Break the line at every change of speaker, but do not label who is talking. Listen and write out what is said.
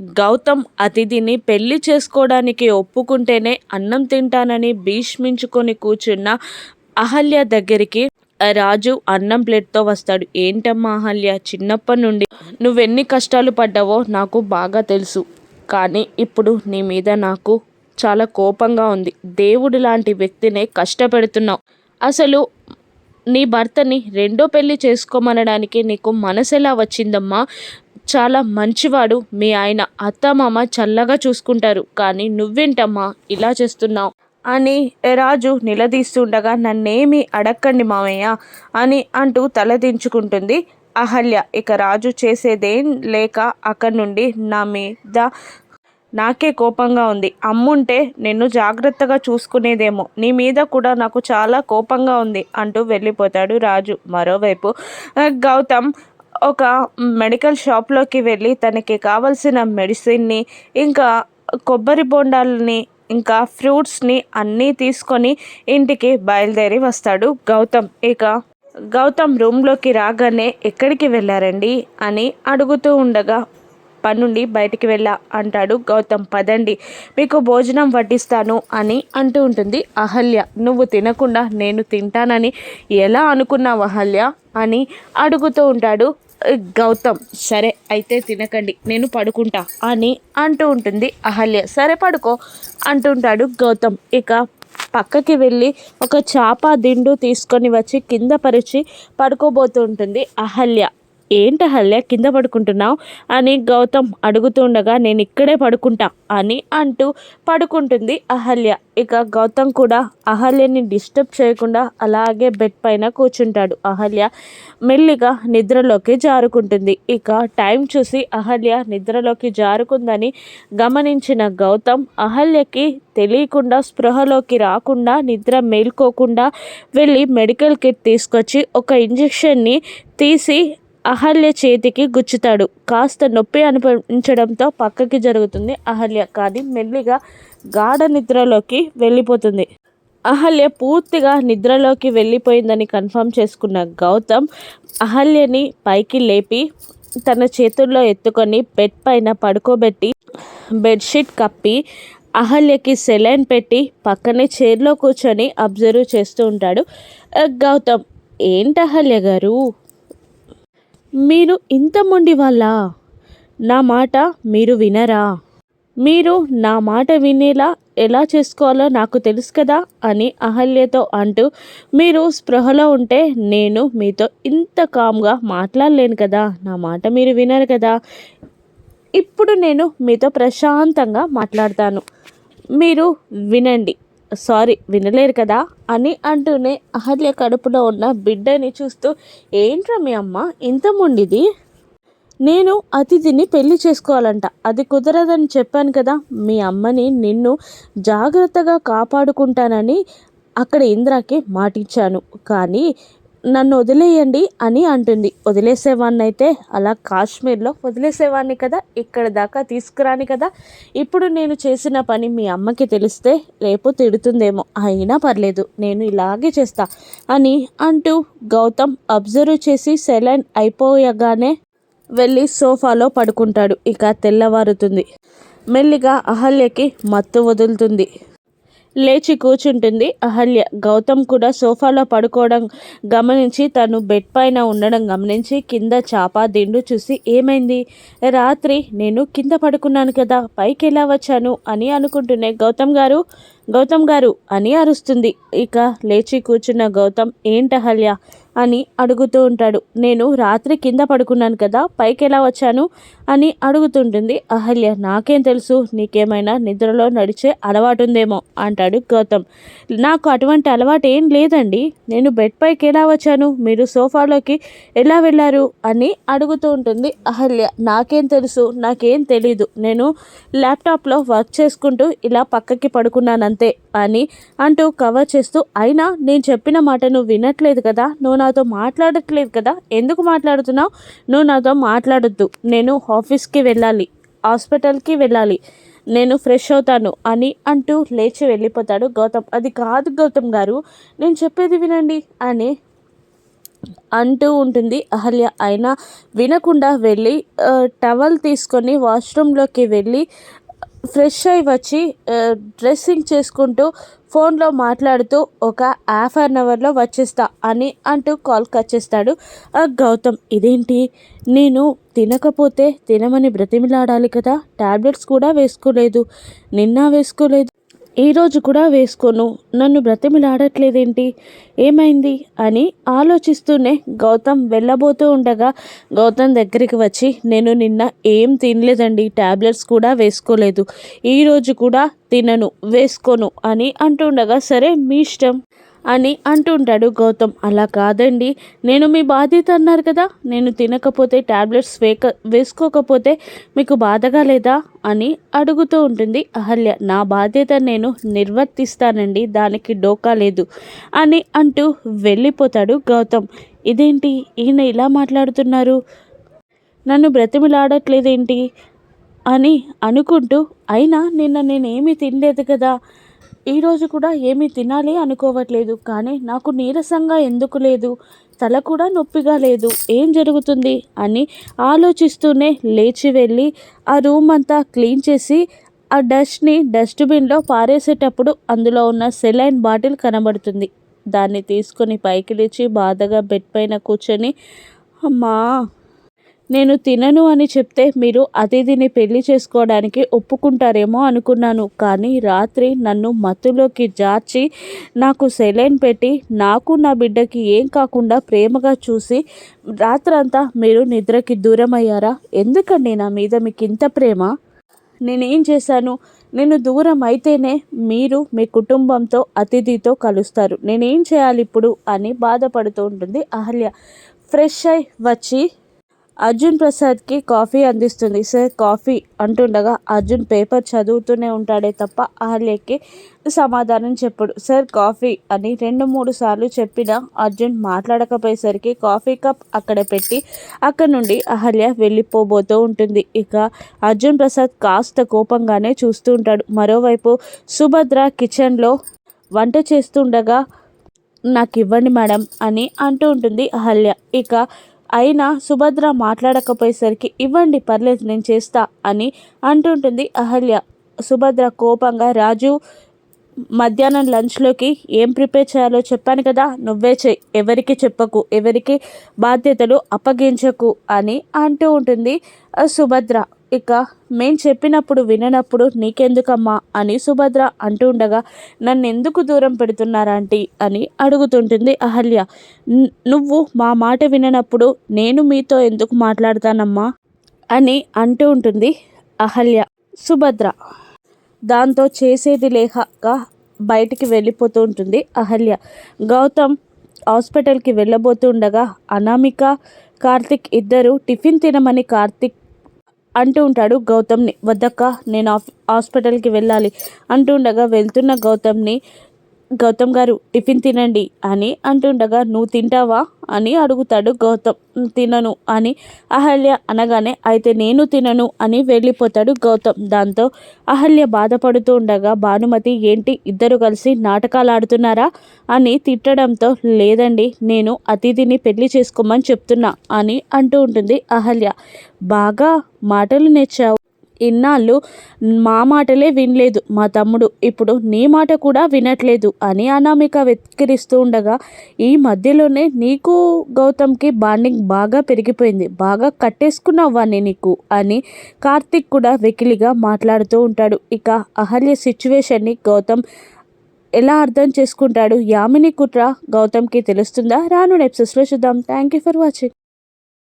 గౌతమ్ అతిథిని పెళ్ళి చేసుకోవడానికి ఒప్పుకుంటేనే అన్నం తింటానని భీష్మించుకొని కూర్చున్న అహల్య దగ్గరికి రాజు అన్నం ప్లేట్తో వస్తాడు. ఏంటమ్మా అహల్య చిన్నప్పటి నుండి నువ్వెన్ని కష్టాలు పడ్డావో నాకు బాగా తెలుసు. కానీ ఇప్పుడు నీ మీద నాకు చాలా కోపంగా ఉంది. దేవుడు లాంటి వ్యక్తినే కష్టపెడుతున్నావు. అసలు నీ భర్తని రెండో పెళ్ళి చేసుకోమనడానికి నీకు మనసు ఎలా వచ్చిందమ్మా? చాలా మంచివాడు. మీ ఆయన అత్తమామ చల్లగా చూసుకుంటారు. కానీ నువ్వేంటమ్మా? ఇలా చేస్తున్నావు? అని రాజు నిలదీస్తుండగా నన్నేమి అడక్కండి మామయ్య అని అంటూ తలదించుకుంటుంది అహల్య. ఇక రాజు చేసేదేం లేక అక్కడి నుండి నా మీద నాకే కోపంగా ఉంది. అమ్ముంటే నిన్ను జాగ్రత్తగా చూసుకునేదేమో. నీ మీద కూడా నాకు చాలా కోపంగా ఉంది అంటూ వెళ్ళిపోతాడు రాజు. మరోవైపు గౌతమ్ ఒక మెడికల్ షాప్లోకి వెళ్ళి తనకి కావలసిన మెడిసిన్ని ఇంకా కొబ్బరి బొండాలని ఇంకా ఫ్రూట్స్ని అన్నీ తీసుకొని ఇంటికి బయలుదేరి వస్తాడు గౌతమ్. ఇక గౌతమ్ రూమ్లోకి రాగానే ఎక్కడికి వెళ్ళారండి అని అడుగుతూ ఉండగా పనుండి బయటికి వెళ్ళా అంటాడు గౌతమ్. పదండి మీకు భోజనం వడ్డిస్తాను అని అంటూ ఉంటుంది అహల్య. నువ్వు తినకుండా నేను తింటానని ఎలా అనుకున్నావు అహల్య అని అడుగుతూ ఉంటాడు గౌతమ్ సరే అయితే తినకండి నేను పడుకుంటా అని అంటూ ఉంటుంది అహల్య. సరే పడుకో అంటుంటాడు గౌతమ్. ఇక పక్కకి వెళ్ళి ఒక చాప దిండు తీసుకొని వచ్చి కింద పరిచి పడుకోబోతుంటుంది అహల్య. ఏంటి అహల్య కింద పడుకుంటున్నావు? అని గౌతమ్ అడుగుతుండగా నేను ఇక్కడే పడుకుంటా అని అంటూ పడుకుంటుంది అహల్య ఇక గౌతమ్ కూడా అహల్యని డిస్టర్బ్ చేయకుండా అలాగే బెడ్ పైన కూర్చుంటాడు. అహల్య మెల్లిగా నిద్రలోకి జారుకుంటుంది. ఇక టైం చూసి అహల్య నిద్రలోకి జారుకుందని గమనించిన గౌతమ్ అహల్యకి తెలియకుండా స్పృహలోకి రాకుండా నిద్ర మేల్కోకుండా వెళ్ళి మెడికల్ కిట్ తీసుకొచ్చి ఒక ఇంజెక్షన్ని తీసి అహల్య చేతికి గుచ్చుతాడు. కాస్త నొప్పి అనిపించడంతో పక్కకి జరుగుతుంది అహల్య. కానీ మెల్లిగా గాఢ నిద్రలోకి వెళ్ళిపోతుంది. అహల్య పూర్తిగా నిద్రలోకి వెళ్ళిపోయిందని కన్ఫర్మ్ చేసుకున్న గౌతమ్ అహల్యని పైకి లేపి తన చేతుల్లో ఎత్తుకొని బెడ్ పైన పడుకోబెట్టి బెడ్షీట్ కప్పి అహల్యకి సెలైన్ పెట్టి పక్కనే చైర్లో కూర్చొని అబ్జర్వ్ చేస్తూ ఉంటాడు. గౌతమ్ ఏంటి అహల్య గారు? మీరు ఇంత మొండి వాళ్ళ నా మాట మీరు వినరా? మీరు నా మాట వినేలా ఎలా చేసుకోవాలో నాకు తెలుసు కదా అని అహల్యతో అంటూ మీరు స్పృహలో ఉంటే నేను మీతో ఇంత కామ్గా మాట్లాడలేను కదా. నా మాట మీరు వినరు కదా. ఇప్పుడు నేను మీతో ప్రశాంతంగా మాట్లాడతాను. మీరు వినండి. సారీ వినలేరు కదా అని అంటూనే అహల్య కడుపులో ఉన్న బిడ్డని చూస్తూ ఏంట్రా మీ అమ్మ? ఇంత మొండిది? నేను అతిథిని పెళ్ళి చేసుకోవాలంట. అది కుదరదని చెప్పాను కదా. మీ అమ్మని నిన్ను జాగ్రత్తగా కాపాడుకుంటానని అక్కడ ఇంద్రాకి మాటిచ్చాను. కానీ నన్ను వదిలేయండి అని అంటుంది. వదిలేసేవాడిని అయితే అలా కాశ్మీర్లో వదిలేసేవాడిని కదా ఇక్కడ దాకా తీసుకురాని కదా. ఇప్పుడు నేను చేసిన పని మీ అమ్మకి తెలిస్తే రేపు తిడుతుందేమో. అయినా పర్లేదు నేను ఇలాగే చేస్తా అని అంటూ గౌతమ్ అబ్జర్వ్ చేసి సెలైన్ అయిపోయగానే వెళ్ళి సోఫాలో పడుకుంటాడు. ఇక తెల్లవారుతుంది. మెల్లిగా అహల్యకి మత్తు వదులుతుంది. లేచి కూర్చుంటుంది. అహల్య గౌతమ్ కూడా సోఫాలో పడుకోవడం గమనించి తను బెడ్ పైన ఉండడం గమనించి కింద చాప దిండు చూసి ఏమైంది? రాత్రి నేను కింద పడుకున్నాను కదా పైకి ఎలా వచ్చాను అని అనుకుంటూనే గౌతమ్ గారు గౌతమ్ గారు అని అరుస్తుంది. ఇక లేచి కూర్చున్న గౌతమ్ ఏంటహల్య అని అడుగుతూ ఉంటాడు. నేను రాత్రి కింద పడుకున్నాను కదా పైకి ఎలా వచ్చాను? అని అడుగుతుంటుంది. అహల్య నాకేం తెలుసు నీకేమైనా నిద్రలో నడిచే అలవాటు ఉందేమో అంటాడు గౌతమ్. నాకు అటువంటి అలవాటు ఏం లేదండి. నేను బెడ్ పైకి ఎలా వచ్చాను? మీరు సోఫాలోకి ఎలా వెళ్ళారు? అని అడుగుతూ ఉంటుంది. అహల్య నాకేం తెలుసు నాకేం తెలీదు. నేను ల్యాప్టాప్లో వర్క్ చేసుకుంటూ ఇలా పక్కకి పడుకున్నాను అంతే. అని అంటూ కవర్ చేస్తూ అయినా నేను చెప్పిన మాట నువ్వు వినట్లేదు కదా నువ్వు నాతో మాట్లాడట్లేదు కదా ఎందుకు మాట్లాడుతున్నావు? నువ్వు నాతో మాట్లాడొద్దు. నేను ఆఫీస్కి వెళ్ళాలి హాస్పిటల్కి వెళ్ళాలి. నేను ఫ్రెష్ అవుతాను అని అంటూ లేచి వెళ్ళిపోతాడు గౌతమ్. అది కాదు గౌతమ్ గారు నేను చెప్పేది వినండి అని అంటూ ఉంటుంది అహల్య. అయినా వినకుండా వెళ్ళి టవల్ తీసుకొని వాష్రూమ్లోకి వెళ్ళి ఫ్రెష్ అయి వచ్చి డ్రెస్సింగ్ చేసుకుంటూ ఫోన్లో మాట్లాడుతూ ఒక హాఫ్ అన్ అవర్లో వచ్చేస్తా అని అంటూ కాల్ కట్ చేస్తాడు. ఆ గౌతమ్ ఇదేంటి? నేను తినకపోతే తినమని బ్రతిమిలాడాలి కదా. టాబ్లెట్స్ కూడా వేసుకోలేదు. నిన్న వేసుకోలేదు. ఈరోజు కూడా వేసుకోను. నన్ను బ్రతిమిలాడట్లేదేంటి? ఏమైంది? అని ఆలోచిస్తూనే గౌతమ్ వెళ్ళబోతూ ఉండగా గౌతమ్ దగ్గరికి వచ్చి నేను నిన్న ఏం తినలేదండి ట్యాబ్లెట్స్ కూడా వేసుకోలేదు. ఈరోజు కూడా తినను వేసుకోను అని అంటుండగా సరే మీ ఇష్టం. అని అంటుంటాడు గౌతమ్. అలా కాదండి. నేను మీ బాధ్యత అన్నారు కదా. నేను తినకపోతే టాబ్లెట్స్ వేక వేసుకోకపోతే మీకు బాధగా లేదా? అని అడుగుతూ ఉంటుంది అహల్య. నా బాధ్యత నేను నిర్వర్తిస్తానండి. దానికి డోకా లేదు అని అంటూ వెళ్ళిపోతాడు గౌతమ్. ఇదేంటి? ఈయన ఇలా మాట్లాడుతున్నారు? నన్ను బ్రతిమిలాడట్లేదేంటి? అని అనుకుంటూ అయినా నిన్న నేనేమీ తినలేదు కదా. ఈరోజు కూడా ఏమీ తినాలి అనుకోవట్లేదు. కానీ నాకు నీరసంగా ఎందుకు లేదు? తల కూడా నొప్పిగా లేదు. ఏం జరుగుతుంది? అని ఆలోచిస్తూనే లేచి వెళ్ళి ఆ రూమ్ అంతా క్లీన్ చేసి ఆ డస్ట్ని డస్ట్బిన్లో పారేసేటప్పుడు అందులో ఉన్న సెలైన్ బాటిల్ కనబడుతుంది. దాన్ని తీసుకొని పైకి లేచి బాధగా బెడ్ పైన కూర్చొని అమ్మా నేను తినను అని చెప్తే మీరు అతిథిని పెళ్ళి చేసుకోవడానికి ఒప్పుకుంటారేమో అనుకున్నాను. కానీ రాత్రి నన్ను మత్తులోకి జార్చి నాకు సెలైన్ పెట్టి నాకు నా బిడ్డకి ఏం కాకుండా ప్రేమగా చూసి రాత్రంతా మీరు నిద్రకి దూరం అయ్యారా ఎందుకండి నా మీద మీకు ఇంత ప్రేమ? నేనేం చేశాను? నేను దూరం అయితేనే మీరు మీ కుటుంబంతో అతిథితో కలుస్తారు. నేనేం చేయాలి ఇప్పుడు అని బాధపడుతూ ఉంటుంది అహల్య. ఫ్రెష్ అయి వచ్చి అర్జున్ ప్రసాద్కి కాఫీ అందిస్తుంది. సార్ కాఫీ అంటుండగా అర్జున్ పేపర్ చదువుతూనే ఉంటాడే తప్ప అహల్యకి సమాధానం చెప్పడు. సార్ కాఫీ అని రెండు మూడు సార్లు చెప్పిన అర్జున్ మాట్లాడకపోయేసరికి కాఫీ కప్ అక్కడ పెట్టి అక్కడ నుండి అహల్య వెళ్ళిపోబోతూ ఉంటుంది. ఇక అర్జున్ ప్రసాద్ కాస్త కోపంగానే చూస్తూ ఉంటాడు. మరోవైపు సుభద్ర కిచెన్లో వంట చేస్తుండగా నాకు ఇవ్వండి మేడం అని అంటూ ఉంటుంది అహల్య. ఇక అయినా సుభద్ర మాట్లాడకపోయేసరికి ఇవ్వండి పర్లేదు నేను చేస్తా అని అంటుంటుంది అహల్య. సుభద్ర కోపంగా రాజు మధ్యాహ్నం లంచ్లోకి ఏం ప్రిపేర్ చేయాలో చెప్పాను కదా నువ్వే చెయ్యి ఎవరికి చెప్పకు ఎవరికి బాధ్యతలు అప్పగించకు అని అంటూ ఉంటుంది సుభద్ర. ఇక మేం చెప్పినప్పుడు విననప్పుడు నీకెందుకమ్మా అని సుభద్ర అంటూ ఉండగా నన్ను ఎందుకు దూరం పెడుతున్నారాంటి అని అడుగుతుంటుంది అహల్య. నువ్వు మా మాట విననప్పుడు నేను మీతో ఎందుకు మాట్లాడతానమ్మా? అని అంటూ ఉంటుంది అహల్య. సుభద్ర దాంతో చేసేది లేక బయటికి వెళ్ళిపోతూ ఉంటుంది అహల్య. గౌతమ్ హాస్పిటల్కి వెళ్ళబోతుండగా అనామిక కార్తిక్ ఇద్దరు టిఫిన్ తినమని కార్తిక్ అంటూ ఉంటాడు గౌతమ్ని వద్దక్క నేను హాస్పిటల్కి వెళ్ళాలి. అంటుండగా వెళ్తున్న గౌతమ్ని గౌతమ్ గారు టిఫిన్ తినండి అని అంటుండగా నువ్వు తింటావా? అని అడుగుతాడు గౌతమ్. తినను అని అహల్య అనగానే అయితే నేను తినను అని వెళ్ళిపోతాడు గౌతమ్. దాంతో అహల్య బాధపడుతూ ఉండగా భానుమతి ఏంటి? ఇద్దరు కలిసి నాటకాలు ఆడుతున్నారా? అని తిట్టడంతో లేదండి నేను అతిథిని పెళ్ళి చేసుకోమని చెప్తున్నా అని అంటూ ఉంటుంది అహల్య. బాగా మాటలు నేర్చావు. ఇన్నాళ్ళు మా మాటలే వినలేదు. మా తమ్ముడు ఇప్పుడు నీ మాట కూడా వినట్లేదు అని అనామిక వెక్కిరిస్తూ ఉండగా ఈ మధ్యలోనే నీకు గౌతమ్కి బాండింగ్ బాగా పెరిగిపోయింది. బాగా కట్టేసుకున్నావాన్ని నీకు? అని కార్తిక్ కూడా వెకిలిగా మాట్లాడుతూ ఉంటాడు. ఇక అహల్య సిచ్యువేషన్ని గౌతమ్ ఎలా అర్థం చేసుకుంటాడు? యామిని కుట్ర గౌతమ్కి తెలుస్తుందా? రాను ఎపిసోడ్స్లో చూద్దాం. Thank you for watching.